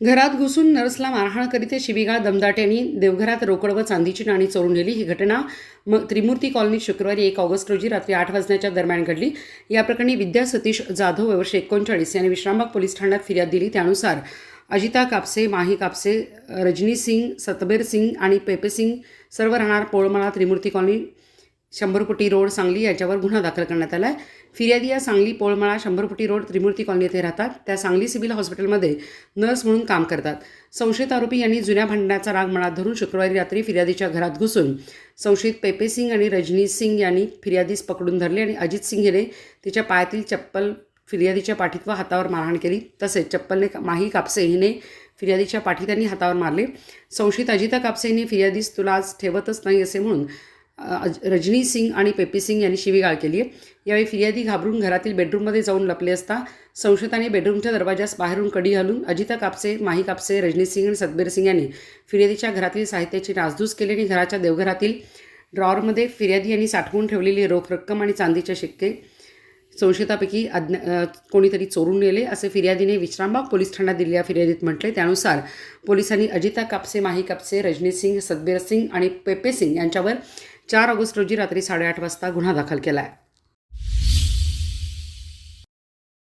घरात घुसून नर्सला मारहाण करीत शिबिगाळ दमदाट्यांनी देवघरात रोकड व चांदीची नाणी चोरून नेली. ही घटना म त्रिमूर्ती कॉलनीत शुक्रवारी एक ऑगस्ट रोजी रात्री आठ वाजण्याच्या दरम्यान घडली. या प्रकरणी विद्या सतीश जाधव वर्ष एकोणचाळीस यांनी विश्रामबाग पोलीस ठाण्यात फिर्याद दिली. त्यानुसार अजिता कापसे माही कापसे रजनी सिंग सतबीर सिंग आणि पेपे सिंग सर्व राहणार पोळमळा त्रिमूर्ती कॉलनी शंभरपुटी रोड सांगली याच्यावर गुन्हा दाखल करण्यात आला आहे फिर्यादी या सांगली पोळमळा शंभरपुटी रोड त्रिमूर्ती कॉलनी येथे राहतात. त्या सांगली सिव्हिल हॉस्पिटलमध्ये नर्स म्हणून काम करतात. संशयित आरोपी यांनी जुन्या भांडण्याचा राग मनात धरून शुक्रवारी रात्री फिर्यादीच्या घरात घुसून संशयित पेपे सिंग आणि रजनी सिंग यांनी फिर्यादीस पकडून धरले आणि अजित सिंग याने तिच्या पायातील चप्पल फिर्यादीच्या पाठीत व हातावर मारहाण केली. तसेच चप्पलने माही कापसे हिने फिर्यादीच्या पाठीत आणि हातावर मारले. संशयित अजिता कापसे हिने फिर्यादीस तुला आज ठेवतच नाही असे म्हणून रजनी सिंग आणि पेपी सिंग यांनी शिवीगाळ केली आहे यावेळी फिर्यादी घाबरून घरातील बेडरूममध्ये जाऊन लपले असता संशयिताने बेडरूमच्या दरवाजास बाहेरून कडी घालून अजिता कापसे माही कापसे रजनी सिंग आणि सतबीर सिंग यांनी फिर्यादीच्या घरातील साहित्याची नासधूस केली आणि घराच्या देवघरातील ड्रॉवरमध्ये फिर्यादी यांनी साठवून ठेवलेली रोख रक्कम आणि चांदीचे शिक्के संशयितापैकी अज्ञा कोणीतरी चोरून नेले असे फिर्यादीने विश्रामबाग पोलीस ठाण्यात दिलेल्या फिर्यादीत म्हटले. त्यानुसार पोलिसांनी अजिता कापसे माही कापसे रजनी सिंग सतबीर सिंग आणि पेपे सिंग यांच्यावर चार ऑगस्ट रोजी रात्री साडेआठ वाजता गुन्हा दाखल केला आहे